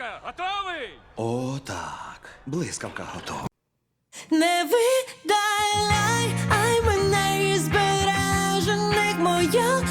блискавка! Готовий! О, так. Блискавка готова. Не видаляй, ай мене збережених моя.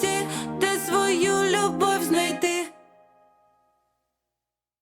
серці ти свою любов.